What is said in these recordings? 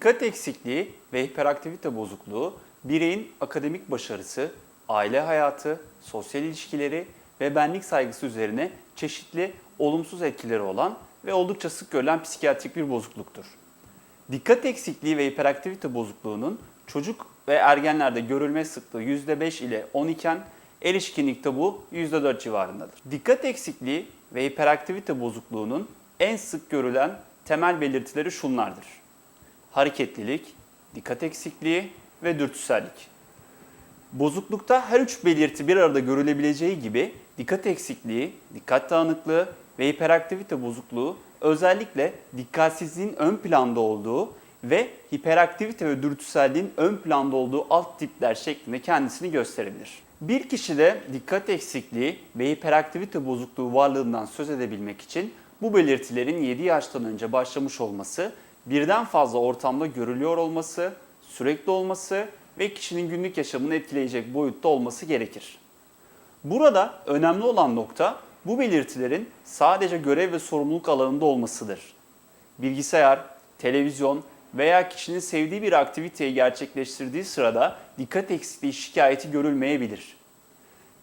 Dikkat eksikliği ve hiperaktivite bozukluğu bireyin akademik başarısı, aile hayatı, sosyal ilişkileri ve benlik saygısı üzerine çeşitli olumsuz etkileri olan ve oldukça sık görülen psikiyatrik bir bozukluktur. Dikkat eksikliği ve hiperaktivite bozukluğunun çocuk ve ergenlerde görülme sıklığı %5 ile 10 iken erişkinlikte bu %4 civarındadır. Dikkat eksikliği ve hiperaktivite bozukluğunun en sık görülen temel belirtileri şunlardır. Hareketlilik, dikkat eksikliği ve dürtüsellik. Bozuklukta her üç belirti bir arada görülebileceği gibi dikkat eksikliği, dikkat dağınıklığı ve hiperaktivite bozukluğu özellikle dikkatsizliğin ön planda olduğu ve hiperaktivite ve dürtüselliğin ön planda olduğu alt tipler şeklinde kendisini gösterebilir. Bir kişide dikkat eksikliği ve hiperaktivite bozukluğu varlığından söz edebilmek için bu belirtilerin 7 yaştan önce başlamış olması, birden fazla ortamda görülüyor olması, sürekli olması ve kişinin günlük yaşamını etkileyecek boyutta olması gerekir. Burada önemli olan nokta bu belirtilerin sadece görev ve sorumluluk alanında olmasıdır. Bilgisayar, televizyon veya kişinin sevdiği bir aktiviteyi gerçekleştirdiği sırada dikkat eksikliği şikayeti görülmeyebilir.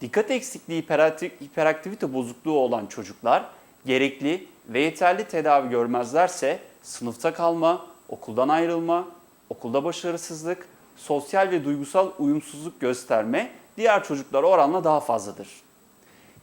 Dikkat eksikliği hiperakti- hiperaktivite bozukluğu olan çocuklar gerekli ve yeterli tedavi görmezlerse sınıfta kalma, okuldan ayrılma, okulda başarısızlık, sosyal ve duygusal uyumsuzluk gösterme diğer çocuklara oranla daha fazladır.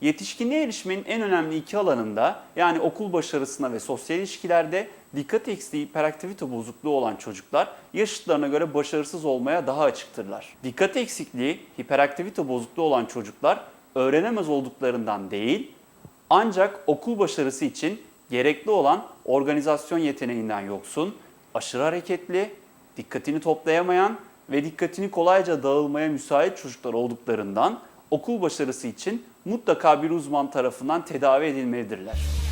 Yetişkinliğe erişmenin en önemli iki alanında yani okul başarısına ve sosyal ilişkilerde dikkat eksikliği hiperaktivite bozukluğu olan çocuklar yaşıtlarına göre başarısız olmaya daha açıktırlar. Dikkat eksikliği hiperaktivite bozukluğu olan çocuklar öğrenemez olduklarından değil ancak okul başarısı için gerekli olan organizasyon yeteneğinden yoksun, aşırı hareketli, dikkatini toplayamayan ve dikkatini kolayca dağılmaya müsait çocuklar olduklarından okul başarısı için mutlaka bir uzman tarafından tedavi edilmelidirler.